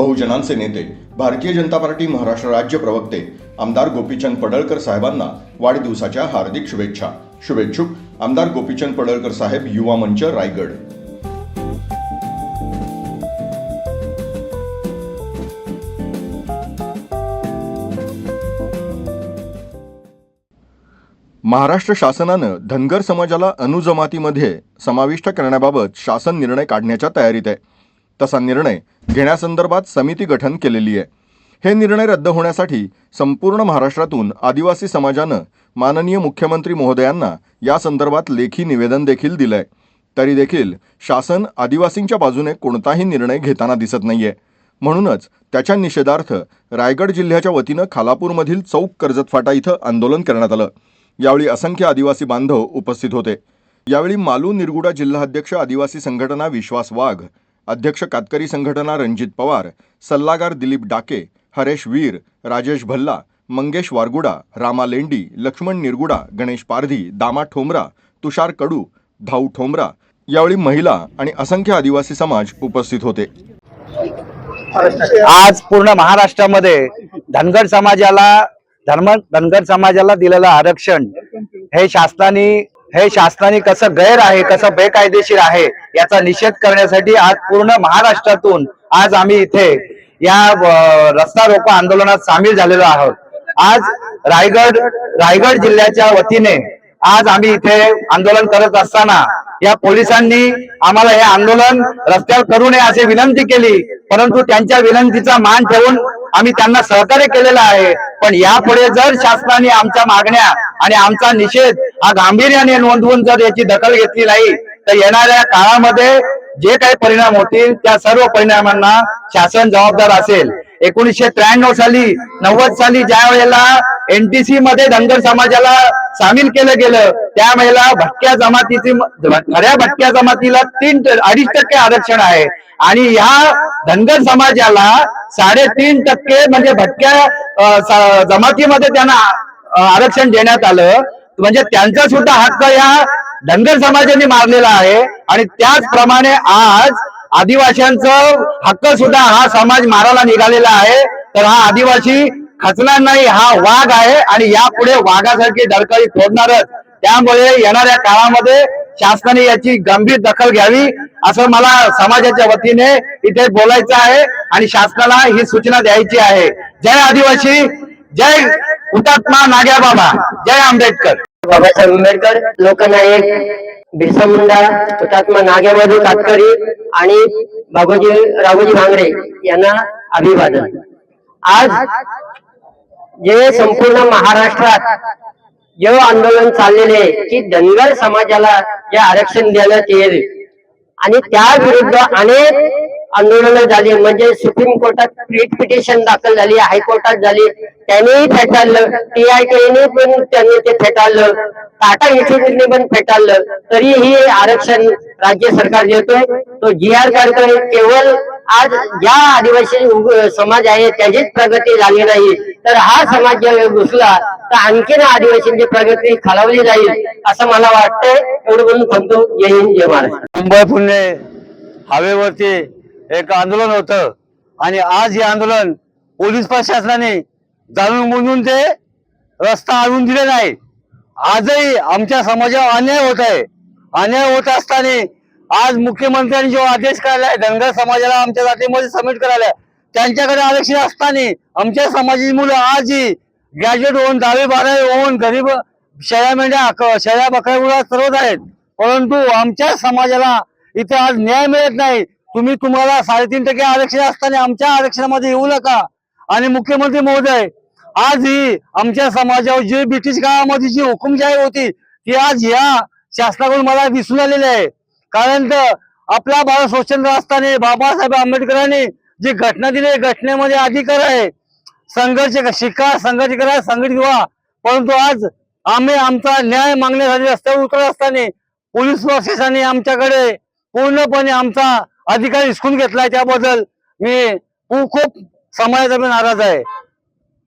बहुजनांचे नेते भारतीय जनता पार्टी महाराष्ट्र राज्य प्रवक्ते आमदार गोपीचंद पडळकर साहेबांना वाढदिवसाच्या हार्दिक शुभेच्छा. शुभेच्छुक आमदार गोपीचंद पडळकर साहेब युवा मंच रायगड. महाराष्ट्र शासनानं धनगर समाजाला अनुजमातीमध्ये समाविष्ट करण्याबाबत शासन निर्णय काढण्याच्या तयारीत आहे. तसा निर्णय घेण्यासंदर्भात समिती गठन केलेली आहे. हे निर्णय रद्द होण्यासाठी संपूर्ण महाराष्ट्रातून आदिवासी समाजानं माननीय मुख्यमंत्री महोदयांना या संदर्भात लेखी निवेदन देखील दिलंय. तरी देखील शासन आदिवासींच्या बाजूने कोणताही निर्णय घेताना दिसत नाहीये. म्हणूनच त्याच्या निषेधार्थ रायगड जिल्ह्याच्या वतीनं खालापूरमधील चौक कर्जत फाटा इथं आंदोलन करण्यात आलं. यावेळी असंख्य आदिवासी बांधव उपस्थित होते. यावेळी मालू निरगुडा जिल्हाध्यक्ष आदिवासी संघटना विश्वास वाघ अध्यक्ष कातकरी संघटना रणजित पवार सल्लागार दिलीप डाके हरेश वीर राजेश भल्ला मंगेश वारगुडा रामा लेंडी लक्ष्मण निरगुडा गणेश पारधी दामा ठोंबरा तुषार कडू धाऊ ठोंबरा यावेळी महिला आणि असंख्य आदिवासी समाज उपस्थित होते. आज पूर्ण महाराष्ट्रामध्ये धनगर समाजाला धर्म धनगर समाजाला दिलेलं आरक्षण हे शासनाने हे शासनाने कसं गैर आहे कसं बेकायदेशीर आहे याचा निषेध करण्यासाठी आज पूर्ण महाराष्ट्रातून आज आम्ही इथे या रस्ता रोको आंदोलनात सामील झालेलो आहोत. आज रायगड रायगड जिल्ह्याच्या वतीने आज आम्ही इथे आंदोलन करत असताना या पोलिसांनी आम्हाला हे आंदोलन रस्त्यावर करू नये अशी विनंती केली परंतु त्यांच्या विनंतीचा मान ठेवून आम्ही त्यांना सहकार्य केलेलं आहे. पण यापुढे जर शासनाने आमच्या मागण्या आणि आमचा निषेध हा गांभीर्याने नोंदवून जर याची दखल घेतली नाही तर येणाऱ्या काळामध्ये जे काही परिणाम होतील त्या सर्व परिणामांना शासन जबाबदार असेल. एकोणीसशे त्र्याण्णव साली नव्वद साली ज्या वेळेला एनटीसी मध्ये धनगर समाजाला सामील केलं गेलं त्यावेळेला भटक्या जमातीची खऱ्या भटक्या जमातीला तीन अडीच टक्के आरक्षण आहे. आणि ह्या धनगर समाजाला साडेतीन टक्के म्हणजे भटक्या जमातीमध्ये त्यांना आरक्षण देण्यात आलं. म्हणजे त्यांचा सुद्धा हक्क या धनगर समाजाने मारलेला आहे. आणि त्याचप्रमाणे आज आदिवासींचं हक्क सुद्धा हा समाज मारायला निघालेला आहे. तर हा आदिवासी खचणार नाही हा वाघ आहे आणि यापुढे वाघासारखी डरकाळी फोडणारच. त्यामुळे येणाऱ्या काळामध्ये शासनाने याची गंभीर दखल घ्यावी असं मला समाजाच्या वतीने इथे बोलायचं आहे आणि शासनाला ही सूचना द्यायची आहे. जय आदिवासी जय हुतात्मा नाग्या बाबा जय आंबेडकर. बाबासाहेब आंबेडकर लोकनायक बिरसा मुंडा हुतात्मा नागेबाबू कातकरी आणि बाबूजी राघोजी भांगरे यांना अभिवादन. आज जे संपूर्ण महाराष्ट्रात जे आंदोलन चाललेले आहे की धनगर समाजाला जे आरक्षण देण्यात येईल आणि त्या विरुद्ध अनेक आंदोलनं झाली म्हणजे सुप्रीम कोर्टात रिट पिटिशन दाखल झाली हायकोर्टात झाली त्यांनीही फेटाळलं. टीआयटीने पण त्यांनी ते फेटाळलं. टाटा इन्स्टिट्यूटने पण फेटाळलं. तरीही हे आरक्षण राज्य सरकार देतोय. तो जी आर काढतोय केवळ आज ज्या आदिवासी समाज आहे त्याचीच प्रगती झाली नाही. तर हा समाज जर घुसला तर आणखीन आदिवासींची प्रगती खालावली जाईल असं मला वाटतंय. एवढं म्हणून म्हणतो जय हिंद जय महाराष्ट्र. मुंबई पुणे हवेवरती एक आंदोलन होतं. आणि आज हे आंदोलन पोलीस प्रशासनाने जाणून बुजून ते रस्ता आणून दिले नाही. आजही आमच्या समाजावर अन्याय होत आहे. अन्याय होत असताना आज मुख्यमंत्र्यांनी जो आदेश काढलाय धनगर समाजाला आमच्या जातीमध्ये सबमिट करायला त्यांच्याकडे आरक्षण असताना आमच्या समाजाची मुलं आजही ग्रॅज्युएट होऊन दहावी बारावी होऊन गरीब शेळ्या मेंढ्या क- शेळ्या बकऱ्या सर्वच आहेत. परंतु आमच्या समाजाला इथे आज न्याय मिळत नाही. तुम्ही तुम्हाला साडेतीन टक्के आरक्षण असताना आमच्या आरक्षणामध्ये येऊ नका. आणि मुख्यमंत्री महोदय आज ही आमच्या समाजावर जे ब्रिटिश काळामध्ये जी हुकुमशाही होती ती आज या शासनाकडून मला दिसून आलेली आहे. कारण तर आपला भारत स्वच्छंद असताना बाबासाहेब आंबेडकरांनी जी घटना दिली घटनेमध्ये अधिकार आहे. संघर्ष शिका संघर्ष करा संघटित व्हा परंतु आज आम्ही आमचा न्याय मागण्यासाठी रस्त्यावर उतरत असताना पोलीस प्रशासनाने आमच्याकडे पूर्णपणे आमचा अधिकार हिसकून घेतलाय. त्याबद्दल मी खूप समाजाचा नाराज आहे.